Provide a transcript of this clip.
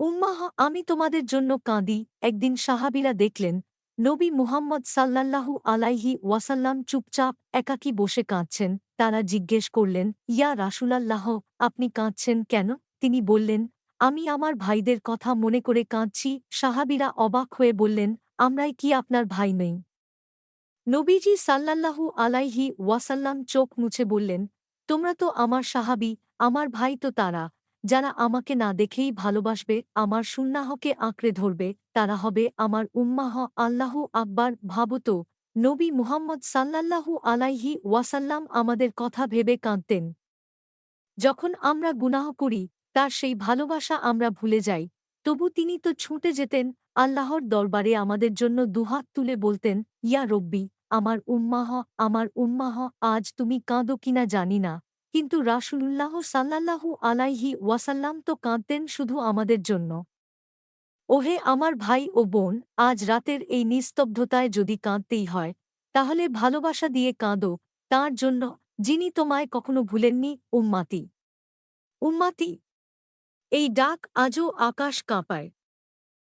উম্মাহ, আমি তোমাদের জন্য কাঁদি। একদিন সাহাবিরা দেখলেন, নবী মুহাম্মদ সাল্লাল্লাহু আলাইহি ওয়াসাল্লাম চুপচাপ, একাকী বসে কাঁদছেন। তারা জিজ্ঞেস করলেন, ইয়া রাসূলাল্লাহ, আপনি কাঁদছেন কেন? তিনি বললেন, আমি আমার ভাইদের কথা মনে করে কাঁদছি। সাহাবিরা অবাক হয়ে বললেন, আমরাই কি আপনার ভাই নেই? নবীজি সাল্লাল্লাহু আলাইহি ওয়াসাল্লাম চোখ মুছে বললেন, তোমরা তো আমার সাহাবি, আমার ভাই তো তারা। যারা আমাকে না দেখেই ভালোবাসবে, আমার সুন্নাহকে আঁকড়ে ধরবে, তারা হবে আমার উম্মাহ আল্লাহ আকবার ভাবত। নবী মুহাম্মদ সাল্লাল্লাহু আলাইহি ওয়াসাল্লাম আমাদের কথা ভেবে কাঁদতেন। যখন আমরা গুনাহ করি, তার সেই ভালোবাসা আমরা ভুলে যাই। তবু তিনি তো ছুটে যেতেন, আল্লাহর দরবারে আমাদের জন্য দুহাত তুলে বলতেন, ইয়া রব্বি, আমার উম্মাহ আমার উম্মাহ, আজ তুমি কাঁদো কিনা জানি না। কিন্তু রাসূলুল্লাহ সাল্লাল্লাহু আলাইহি ওয়াসাল্লাম তো কাঁদতেন শুধু আমাদের জন্য। ওহে আমার ভাই ও বোন, আজ রাতের এই নিস্তব্ধতায় যদি কাঁদতেই হয়, তাহলে ভালোবাসা দিয়ে কাঁদো, তার জন্য যিনি তোমায় কখনো ভুলেননি, উম্মাতি। উম্মাতি, এই ডাক আজও আকাশ কাঁপায়।